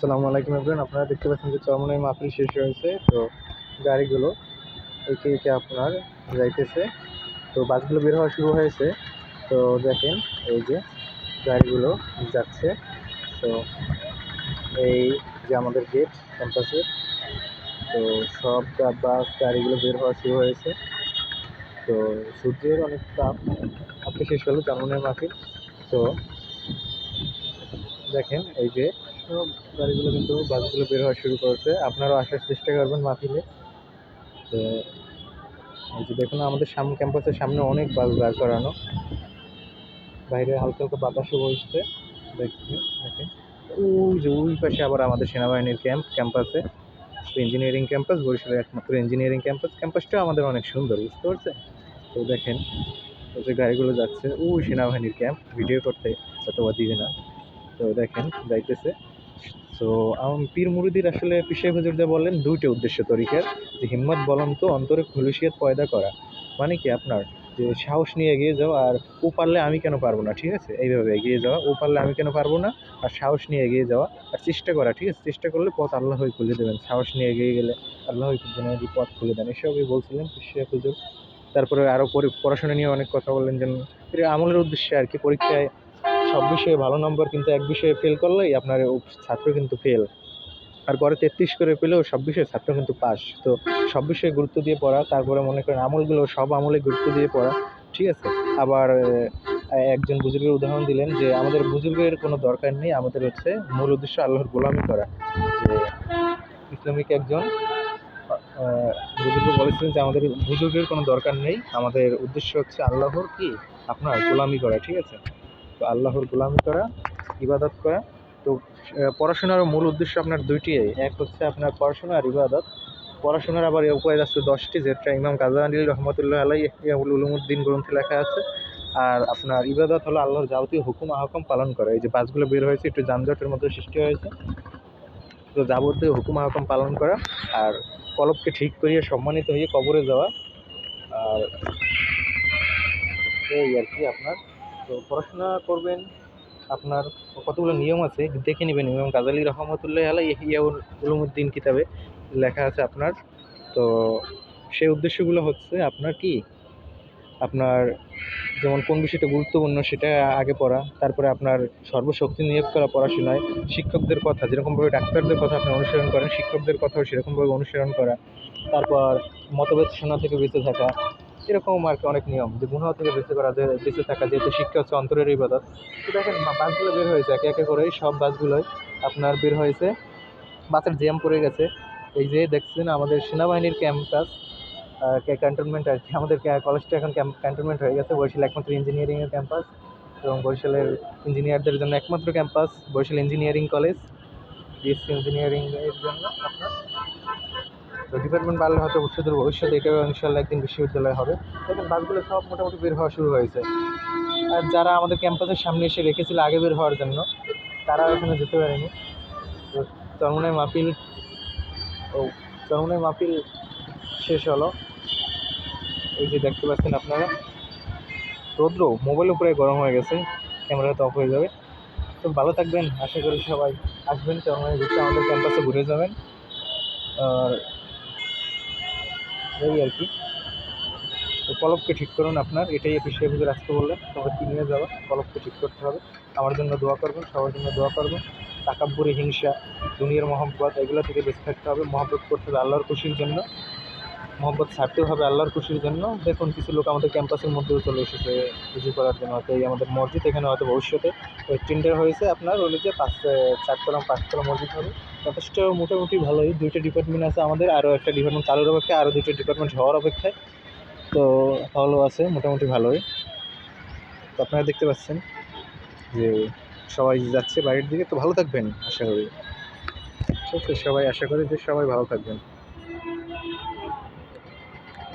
আসসালামু আলাইকুম এভরিওয়ান আপনারা দেখতে পাচ্ছেন যে চরমনাই মাহফিল শেষ হয়েছে। তো গাড়িগুলো একে একে আপনার যাইতেছে। তো বাসগুলো বের হওয়া শুরু হয়েছে। তো দেখেন এই যে গাড়িগুলো যাচ্ছে। তো এই যে আমাদের গেট ক্যাম্পাসের তো সব বাস গাড়িগুলো বের হওয়া শুরু হয়েছে। তো সূর্যের অনেক তাপ। আজকে শেষ হলো চরমনাই মাহফিল। তো দেখেন এই যে গাড়িগুলো কিন্তু বাসগুলো বের হওয়া শুরু করেছে। আপনারাও আসার চেষ্টা করবেন মাহফিলে। তো যে দেখুন, আমাদের সামনে ক্যাম্পাসের সামনে অনেক বাস দাঁড় করানো। বাইরে হালকা হালকা বাতাসও বসছে দেখছি দেখেন। ওই যে ওই পাশে আবার আমাদের সেনাবাহিনীর ক্যাম্প, ক্যাম্পাসে। ইঞ্জিনিয়ারিং ক্যাম্পাস বরিশালের একমাত্র ইঞ্জিনিয়ারিং ক্যাম্পাস ক্যাম্পাসটাও আমাদের অনেক সুন্দর, বুঝতে পারছেন? তো দেখেন ওই যে গাড়িগুলো যাচ্ছে। ওই সেনাবাহিনীর ক্যাম্প, ভিডিও করতে হয়তো বা দিবে না। তো দেখেন, যাইতেছে। তো পীর মুরুদির আসলে পিসাই হুজুরদা বলেন দুইটা উদ্দেশ্য তরিকার, যে হিম্মত বলন্ত অন্তরে খুলুসিয়ত পয়দা করা। মানে কি আপনার? যে সাহস নিয়ে এগিয়ে যাও, আর ও পারলে আমি কেন পারব না, ঠিক আছে? এইভাবে এগিয়ে যাওয়া। ও পারলে আমি কেন পারব না? আর সাহস নিয়ে এগিয়ে যাওয়া। আর চেষ্টা করা, ঠিক আছে? চেষ্টা করলে পথ আল্লাহই খুলে দেবেন। সাহস নিয়ে এগিয়ে গেলে আল্লাহই জেনারেলি পথ খুলে দেন। এসবই বলছিলেন পিসাই হুজুর। তারপরে আরও পড়াশোনা নিয়ে অনেক কথা বললেন যেন আমলের উদ্দেশ্যে আর কি, পরীক্ষায় সব বিষয়ে ভালো নম্বর কিন্তু এক বিষয়ে ফেল করলেই আপনার ছাত্র কিন্তু ফেল আর গড়ে তেত্রিশ করে পেলেও সব বিষয়ে ছাত্র কিন্তু পাস তো সব বিষয়ে গুরুত্ব দিয়ে পড়া, তারপরে মনে করেন আমলগুলো সব আমলে গুরুত্ব দিয়ে পড়া, ঠিক আছে? আবার একজন বুজুর্গের উদাহরণ দিলেন যে, আমাদের বুজুর্গের কোনো দরকার নেই, আমাদের হচ্ছে মূল উদ্দেশ্য আল্লাহর গোলামি করা। যে, ইসলামিক একজন বুজুর্গ বলেছিলেন যে, আমাদের বুজুর্গের কোনো দরকার নেই, আমাদের উদ্দেশ্য হচ্ছে আল্লাহর কি? আপনার গোলামি করা, ঠিক আছে? তো আল্লাহর গোলামি করা, ইবাদত করা। তো পড়াশোনার মূল উদ্দেশ্য আপনার দুইটি, এক হচ্ছে আপনার পড়াশোনা আর ইবাদত। পড়াশোনার আবার উপায় আছে দশটি, যেটা ইমাম গাজানি রহমতুল্লাহ আলাই ইয়াহুল উলুমুদ্দিন গ্রন্থে লেখা আছে। আর আপনার ইবাদত হলো আল্লাহর যাবতীয় হুকুম আহকম পালন করা। এই যে বাসগুলো বের হয়েছে, একটু যানজটের মধ্যে সৃষ্টি হয়েছে। তো যাবতীয় হুকুম আহকম পালন করা আর কলবকে ঠিক করিয়ে সম্মানিত হয়ে কবরে যাওয়া। আর এই আর কি আপনার তো পড়াশোনা করবেন, আপনার কতগুলো নিয়ম আছে দেখে নেবেন। ইমাম গাজালি রহমতুল্লাহ আলাই ইহিয়া উলুমুদ্দিন কিতাবে লেখা আছে আপনার। তো সেই উদ্দেশ্যগুলো হচ্ছে আপনার কি? আপনার যেমন কোন বিষয়টা গুরুত্বপূর্ণ সেটা আগে পড়া, তারপরে আপনার সর্বশক্তি নিয়োগ করা পড়াশোনায় শিক্ষকদের কথা, যেরকমভাবে ডাক্তারদের কথা আপনি অনুসরণ করেন, শিক্ষকদের কথাও সেরকমভাবে অনুসরণ করা, তারপর মতভেদ শোনা থেকে বেঁচে থাকা এরকম আর কি অনেক নিয়ম যে গুনাহ থেকে বেঁচে করা যে বেঁচে থাকা যেহেতু শিক্ষা হচ্ছে অন্তরের ইবাদত তো দেখেন বাসগুলো বের হয়েছে, একে একে করে সব বাসগুলোই আপনার বের হয়েছে। বাসের জ্যাম পড়ে গেছে। এই যে দেখছেন আমাদের সেনাবাহিনীর ক্যাম্পাস ক্যান্টনমেন্ট আর কি, আমাদের কলেজটা এখন ক্যান্টনমেন্ট হয়ে গেছে, বরিশাল একমাত্র ইঞ্জিনিয়ারিংয়ের ক্যাম্পাস এবং বরিশালের ইঞ্জিনিয়ারদের জন্য একমাত্র campus, Barishal engineering college B Sc engineering এর জন্য আপনার তো ডিপার্টমেন্ট বাড়লে হয়তো সুদূর ভবিষ্যতে এটাও ইনশাল্লাহ একদিন বিশ্ববিদ্যালয় হবে। দেখেন, বাসগুলো সব মোটামুটি বের হওয়া শুরু হয়েছে। আর যারা আমাদের ক্যাম্পাসের সামনে এসে রেখেছিল আগে বের হওয়ার জন্য তারা এখনও যেতে পারেনি। তো চরমনাই মাহফিল, ও চরমনাই মাহফিল শেষ হলো। এই যে দেখতে পাচ্ছেন আপনারা, রৌদ্র মোবাইল উপরে গরম হয়ে গেছে, ক্যামেরা তো অফ হয়ে যাবে। তো ভালো থাকবেন, আশা করি সবাই আসবেন চরমনাই ঘুরতে আমাদের ক্যাম্পাসে ঘুরে যাবেন। আর এই আর কি। তো পলককে ঠিক করুন আপনার, এটাই এপিসে হুজুর আজকে বললেন। সবাইকে নিয়ে যাওয়া পলককে ঠিক করতে হবে। আমার জন্য দোয়া করবেন, সবার জন্য দোয়া করবেন। তাকাব্বুরি হিংসা, দুনিয়ার মহব্বত, এগুলো থেকে বেঁচে থাকতে হবে। মহব্বত করতে হবে আল্লাহর খুশির জন্য। মহব্বত ছাড়তেও হবে আল্লাহর খুশির জন্য। দেখুন, কিছু লোক আমাদের ক্যাম্পাসের মধ্যেও চলে এসেছে পুজো করার জন্য। হয়তো এই আমাদের মসজিদ এখানে হয়তো ভবিষ্যতে টেন্ডার হয়েছে। আপনার হলো যে পাঁচ চারতলা পাঁচতলা মসজিদ হবে। যথেষ্ট মোটামুটি ভালোই। দুইটা ডিপার্টমেন্ট আছে আমাদের, আরও একটা ডিপার্টমেন্ট চালুর অপেক্ষায়, আরও দুটো ডিপার্টমেন্ট হওয়ার অপেক্ষায়। তো হলও আছে, মোটামুটি ভালোই। তো আপনারা দেখতে পাচ্ছেন যে সবাই যাচ্ছে বাইরের দিকে। তো ভালো থাকবেন, আশা করি। ঠিক আছে, সবাই আশা করি যে সবাই ভালো থাকবেন।